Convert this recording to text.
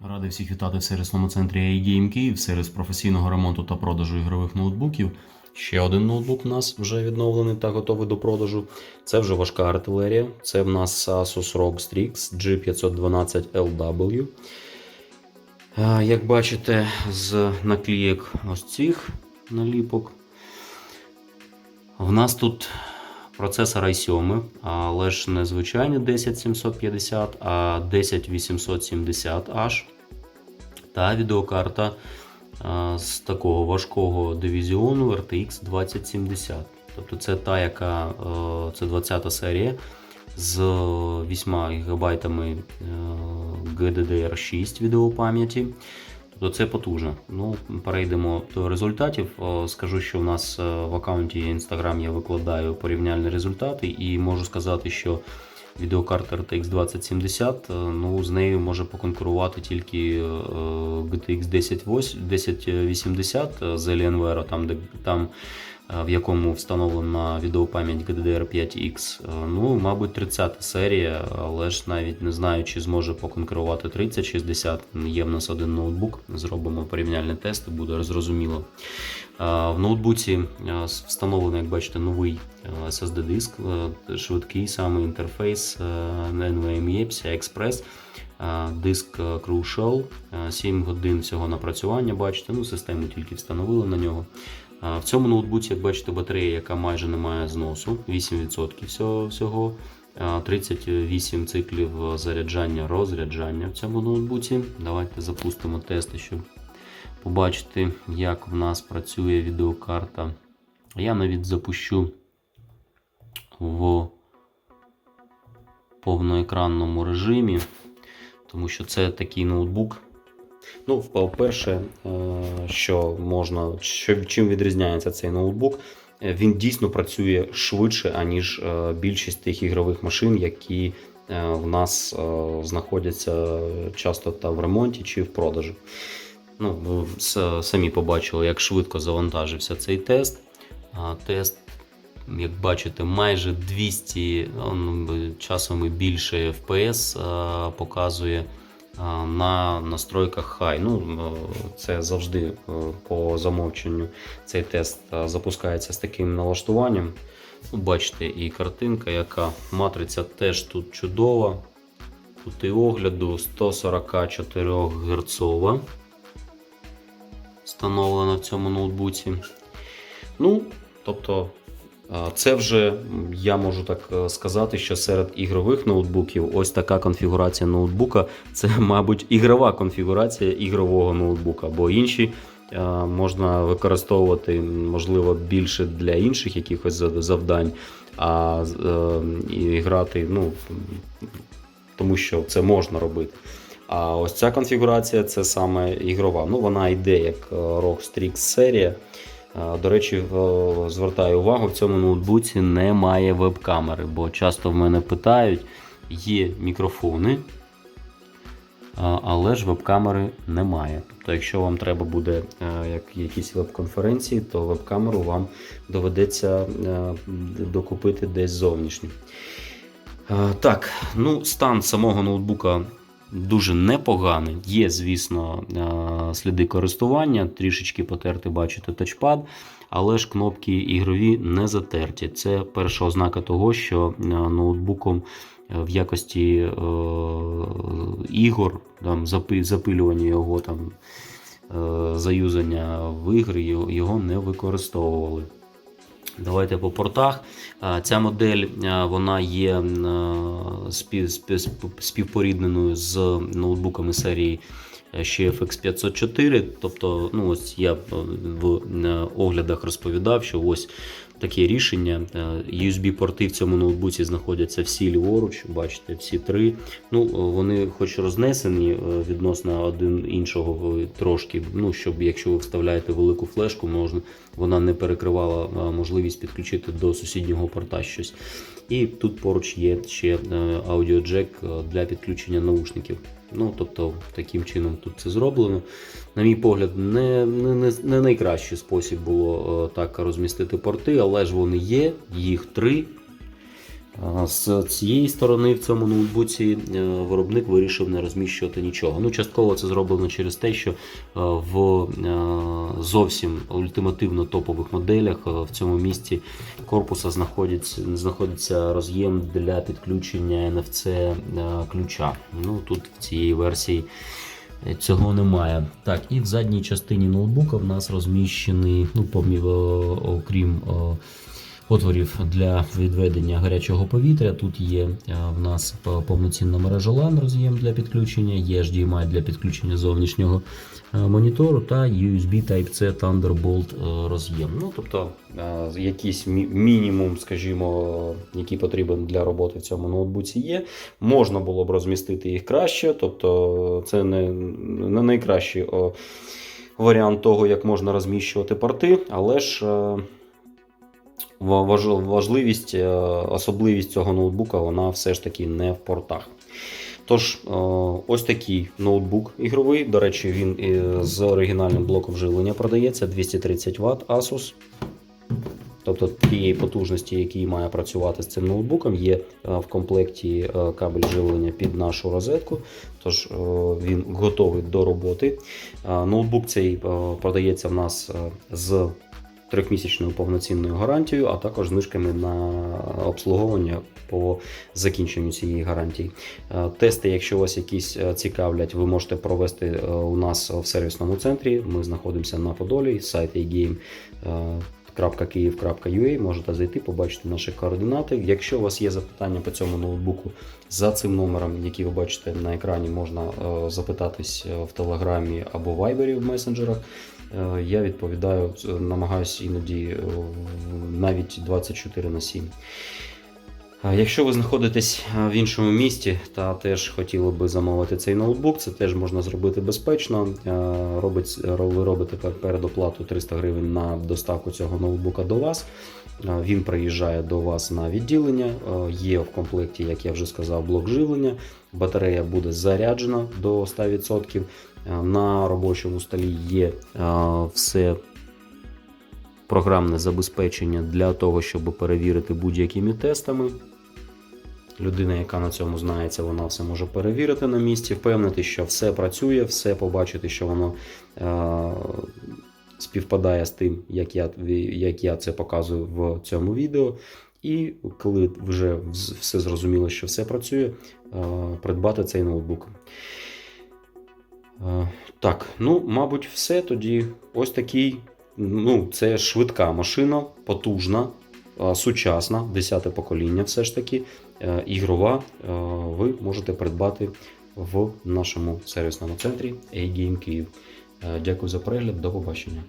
Радий всіх вітати в сервісному центрі iGame Київ, сервіс професійного ремонту та продажу ігрових ноутбуків. Ще один ноутбук у нас вже відновлений та готовий до продажу. Це вже важка артилерія. Це в нас Asus ROG Strix G512LW. Е, Як бачите, з наклеїк ось цих наліпок. В нас тут процесор i7, але ж не звичайний 10750, а 10870H. Та відеокарта з такого важкого дивізіону RTX 2070. Тобто це та, яка е, це 20 серія з 8 ГБ GDDR6 відеопам'яті. Тобто це потужно. Ну, перейдемо до результатів. Скажу, що в нас е, в аккаунті Instagram я викладаю порівняльні результати, і можу сказати, що відеокарта RTX 2070 е, ну, з нею може поконкурувати тільки е, GTX 1080 1080 з Alienware, там, де, там е, в якому встановлена відеопам'ять GDDR5X. Е, Ну, мабуть, 30 серія, але ж навіть не знаю, чи зможе поконкурувати 3060. Є в нас один ноутбук, зробимо порівняльні тести, буде зрозуміло. Е, В ноутбуці е, встановлений, як бачите, новий е, SSD-диск, е, швидкий саме інтерфейс е, NVMe PCI Express. Е, Диск е, Crucial, е, 7 годин всього напрацювання, бачите, ну систему тільки встановили на нього. В цьому ноутбуці, як бачите, батарея, яка майже не має зносу, 8% всього. всього. 38 циклів заряджання, розряджання в цьому ноутбуці. Давайте запустимо тести, щоб побачити, як в нас працює відеокарта. Я навіть запущу в повноекранному режимі, тому що це такий ноутбук. Ну, по-перше, е, що можна, що, чим відрізняється цей ноутбук, Е, він дійсно працює швидше, аніж е, більшість тих ігрових машин, які в нас знаходяться часто та в ремонті чи в продажі. Ну, ви самі побачили, як швидко завантажився цей тест. Тест, як бачите, майже 200, ну, часом і більше FPS е, показує на настройках High. Ну, е, це завжди е, по замовченню цей тест е, запускається з таким налаштуванням. Ну, Бачите, і картинка, яка матриця теж тут чудова. Кути огляду 144 Гц встановлена в цьому ноутбуці. Ну, тобто, це вже я можу так е, сказати, що серед ігрових ноутбуків ось така конфігурація ноутбука це, мабуть, ігрова конфігурація ігрового ноутбука, бо інші е, можна використовувати, можливо, більше для інших якихось завдань, а е, і грати, ну, тому що це можна робити. А ось ця конфігурація це саме ігрова. Ну, вона йде як ROG Strix серія. Е, До речі, звертаю увагу, в цьому ноутбуці немає веб-камери, бо часто в мене питають, є мікрофони, але ж веб-камери немає. Тобто, якщо вам треба буде е, як якісь веб-конференції, то веб-камеру вам доведеться е, докупити десь зовнішню. Е, Так, ну стан самого ноутбука дуже непоганий. Є, звісно, е, сліди користування, трішечки потерти, бачите, тачпад, але ж кнопки ігрові не затерті. Це перша ознака того, що е, ноутбуком е, в якості е, ігор, там, запилювання його там. е, Заюзання в ігри його- не використовували. Давайте по портах. Ця модель а, вона є спів- спів- співпорідненою з ноутбуками серії е, FX 504. Тобто, ну ось я е, в е, оглядах розповідав, що ось таке рішення. Е, USB-порти в цьому ноутбуці знаходяться всі ліворуч, бачите, всі три. Ну, е, вони хоч рознесені е, відносно один іншого трошки, ну, щоб якщо ви вставляєте велику флешку, можна, вона не перекривала можливість підключити до сусіднього порта щось. І тут поруч є ще аудіоджек для підключення наушників. Ну, тобто, таким чином тут це зроблено. На мій погляд, не, не, не, найкращий спосіб було е, так розмістити порти, але ж вони є, їх три. З цієї сторони в цьому ноутбуці е, виробник вирішив не розміщувати нічого. Ну, частково це зроблено через те, що е, в е, зовсім ультимативно топових моделях в цьому місці корпуса знаходиться, знаходиться роз'єм для підключення NFC ключа. Ну, тут в цій версії цього немає. Так, і в задній частині ноутбука в нас розміщений, ну, помі- е, окрім. Отворів для відведення гарячого повітря. Тут є е, в нас повноцінна мережа LAN роз'єм для підключення, є HDMI для підключення зовнішнього е, монітору та USB Type-C Thunderbolt е, роз'єм. Ну, тобто якийсь мінімум, скажімо, який потрібен для роботи в цьому ноутбуці є. Можна було б розмістити їх краще, тобто це не, не найкращий варіант того, як можна розміщувати порти, але ж. Ва- важ- важливість, е, особливість цього ноутбука, вона все ж таки не в портах. Тож, е, ось такий ноутбук ігровий. До речі, він е, з оригінальним блоком живлення продається 230 Вт Asus. Тобто тієї потужності, який має працювати з цим ноутбуком, є в комплекті кабель живлення під нашу розетку. Тож він готовий до роботи. Ноутбук цей продається в нас з трьохмісячною повноцінною гарантією, а також знижками на обслуговування по закінченню цієї гарантії. Е, Тести, якщо вас якісь е, цікавлять, ви можете провести е, у нас в сервісному центрі. Ми знаходимося на Подолі, сайт agame. .kyiv.ua можете зайти, побачити наші координати. Якщо у вас є запитання по цьому ноутбуку за цим номером, який ви бачите на екрані, можна запитатись в Телеграмі або Вайбері в месенджерах. Е, Я відповідаю, е, намагаюся іноді е, навіть 24 на 7. Якщо ви знаходитесь в іншому місті та теж хотіли би замовити цей ноутбук, це теж можна зробити безпечно. Ви робите передоплату 300 гривень на доставку цього ноутбука до вас. Він приїжджає до вас на відділення. Є в комплекті, як я вже сказав, блок живлення. Батарея буде заряджена до 100%. Е, На робочому столі є е, все програмне забезпечення для того, щоб перевірити будь-якими тестами. Людина, яка на цьому знається, вона все може перевірити на місці, впевнити, що все працює, все побачити, що воно е- співпадає з тим, як я, як я це показую в цьому відео. І коли вже все зрозуміло, що все працює, е- придбати цей ноутбук. Е, Так, ну, мабуть, все тоді. Ось такий. Ну, це швидка машина, потужна, е, сучасна, 10 покоління, все ж таки, е, ігрова. Ви можете придбати в нашому сервісному центрі A-Game. Е, Дякую за перегляд, до побачення.